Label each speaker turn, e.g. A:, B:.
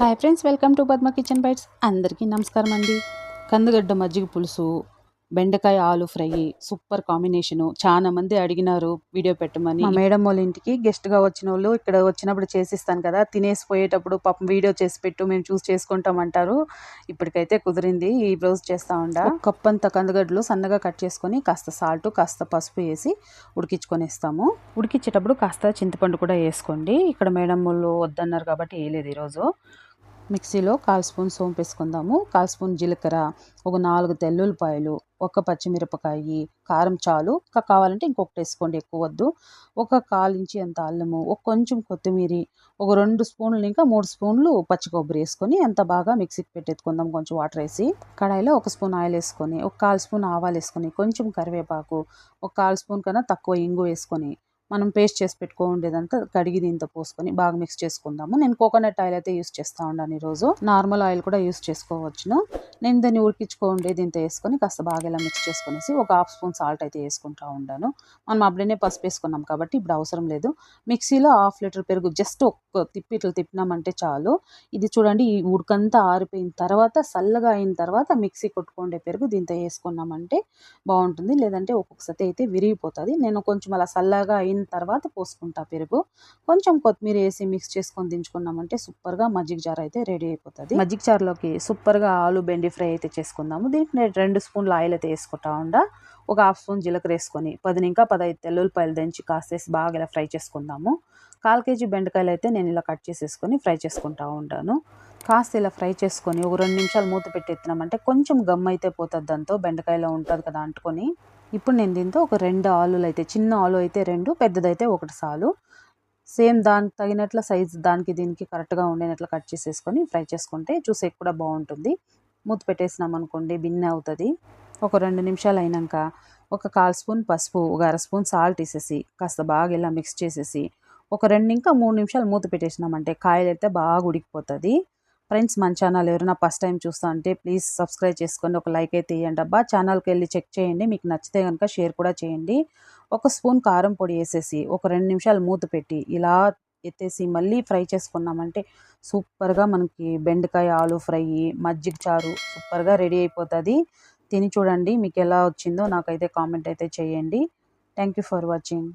A: Hi friends welcome to Padma Kitchen Bites అందరికీ నమస్కారం అండి. కందుగడ్డ మజ్జిగ పులుసు బెండకాయ ఆలు ఫ్రై సూపర్ కాంబినేషను చాలా మంది అడిగినారు వీడియో పెట్టమని. మా మేడం వాళ్ళ ఇంటికి గెస్ట్గా వచ్చిన వాళ్ళు ఇక్కడ వచ్చినప్పుడు చేసిస్తాను కదా తినేసి పోయేటప్పుడు పాపం వీడియో చేసి పెట్టు మేము చూసి చేసుకుంటాం అంటారు. ఇప్పటికైతే కుదిరింది ఈ రోజు చేస్తా ఉండ. కప్ అంత కందగడ్డలు సన్నగా కట్ చేసుకొని కాస్త సాల్ట్ కాస్త పసుపు వేసి ఉడికించుకొనేస్తాము. ఉడికించేటప్పుడు కాస్త చింతపండు కూడా వేసుకోండి. ఇక్కడ మేడం వాళ్ళు వద్దన్నారు కాబట్టి వేయలేదు ఈరోజు. మిక్సీలో కాల్ స్పూన్ సోంపు వేసుకుందాము. కాల్ స్పూన్ జీలకర్ర ఒక నాలుగు తెల్లుల్లిపాయలు ఒక పచ్చిమిరపకాయి కారం చాలు. ఇంకా కావాలంటే ఇంకొకటి వేసుకోండి ఎక్కువ వద్దు. ఒక కాల్ ఇంచి అంత అల్లము ఒక కొంచెం కొత్తిమీర ఒక రెండు స్పూన్లు ఇంకా మూడు స్పూన్లు పచ్చి కొబ్బరి వేసుకొని అంత బాగా మిక్సీకి పెట్టెత్తుకుందాం కొంచెం వాటర్ వేసి కడాయిలో ఒక స్పూన్ ఆయిల్ వేసుకొని ఒక కాల్ స్పూన్ ఆవాలు వేసుకొని కొంచెం కరివేపాకు ఒక కాల్ స్పూన్ కన్నా తక్కువ ఇంగు వేసుకొని మనం పేస్ట్ చేసి పెట్టుకో ఉండేదంతా కడిగి దీంతో పోసుకొని బాగా మిక్స్ చేసుకుందాము. నేను కోకోనట్ ఆయిల్ అయితే యూస్ చేస్తూ ఉన్నాను ఈరోజు. నార్మల్ ఆయిల్ కూడా యూస్ చేసుకోవచ్చును. నేను దాన్ని ఉడికించుకోండి దీంతో వేసుకొని కాస్త బాగా ఇలా మిక్స్ చేసుకునేసి ఒక హాఫ్ స్పూన్ సాల్ట్ అయితే వేసుకుంటా ఉండాను. మనం అప్పుడనే పసుపు వేసుకున్నాం కాబట్టి ఇప్పుడు అవసరం లేదు. మిక్సీలో హాఫ్ లీటర్ పెరుగు జస్ట్ ఒక్క తిప్పి ఇట్లా తిప్పినామంటే చాలు. ఇది చూడండి ఈ ఉడకంతా ఆరిపోయిన తర్వాత చల్లగా అయిన తర్వాత మిక్సీ కొట్టుకోండే పెరుగు దీంతో వేసుకున్నామంటే బాగుంటుంది. లేదంటే ఒక్కొక్కసారి అయితే విరిగిపోతుంది. నేను కొంచెం అలా చల్లగా అయిన తర్వాత పోసుకుంటా పెరుగు. కొంచెం కొత్తిమీర వేసి మిక్స్ చేసుకొని దించుకున్నామంటే సూపర్గా మజ్జిగ చారు అయితే రెడీ అయిపోతుంది. మజ్జిగ చారులోకి సూపర్గా ఆలు బెండి ఫ్రై అయితే చేసుకుందాము. దీనికి నేను రెండు స్పూన్లు ఆయిల్ అయితే వేసుకుంటా ఉండా. ఒక హాఫ్ స్పూన్ జీలకర్ర వేసుకొని పది ఇంకా పదహైదు తెల్లుల్లిపాయలు దంచి కాసేసి బాగా ఇలా ఫ్రై చేసుకుందాము. కాల్ కేజీ బెండకాయలు అయితే నేను ఇలా కట్ చేసేసుకొని ఫ్రై చేసుకుంటా ఉంటాను కాస్త ఇలా ఫ్రై చేసుకొని ఒక రెండు నిమిషాలు మూత పెట్టి ఎత్తినామంటే కొంచెం గమ్ అయితే పోతుంది దాంతో. బెండకాయలో ఉంటుంది కదా అంటుకొని. ఇప్పుడు నేను దీంతో ఒక రెండు ఆలులు అయితే చిన్న ఆలు అయితే రెండు పెద్దదైతే ఒకటి సాలు. సేమ్ దానికి తగినట్ల సైజ్ దానికి దీనికి కరెక్ట్గా ఉండేనట్లు కట్ చేసేసుకొని ఫ్రై చేసుకుంటే చూసే కూడా బాగుంటుంది. మూత పెట్టేసినాం అనుకోండి బిన్నె అవుతుంది. ఒక రెండు నిమిషాలు అయినాక ఒక కాల్ స్పూన్ పసుపు ఒక అర స్పూన్ సాల్ట్ వేసేసి కాస్త బాగా ఇలా మిక్స్ చేసేసి ఒక రెండు ఇంకా మూడు నిమిషాలు మూత పెట్టేసినామంటే కాయలు అయితే బాగా ఉడికిపోతుంది. ఫ్రెండ్స్ మన ఛానల్ ఎవరైనా ఫస్ట్ టైం చూస్తా అంటే ప్లీజ్ సబ్స్క్రైబ్ చేసుకొని ఒక లైక్ అయితే ఇవ్వండి అబ్బా. ఛానల్కి వెళ్ళి చెక్ చేయండి. మీకు నచ్చితే కనుక షేర్ కూడా చేయండి. ఒక స్పూన్ కారం పొడి వేసేసి ఒక రెండు నిమిషాలు మూత పెట్టి ఇలా ఎత్తేసి మళ్ళీ ఫ్రై చేసుకున్నామంటే సూపర్గా మనకి బెండకాయ ఆలు ఫ్రై మజ్జిగ చారు సూపర్గా రెడీ అయిపోతుంది. తిని చూడండి మీకు ఎలా వచ్చిందో. నాకైతే కామెంట్ అయితే చేయండి. Thank you for watching.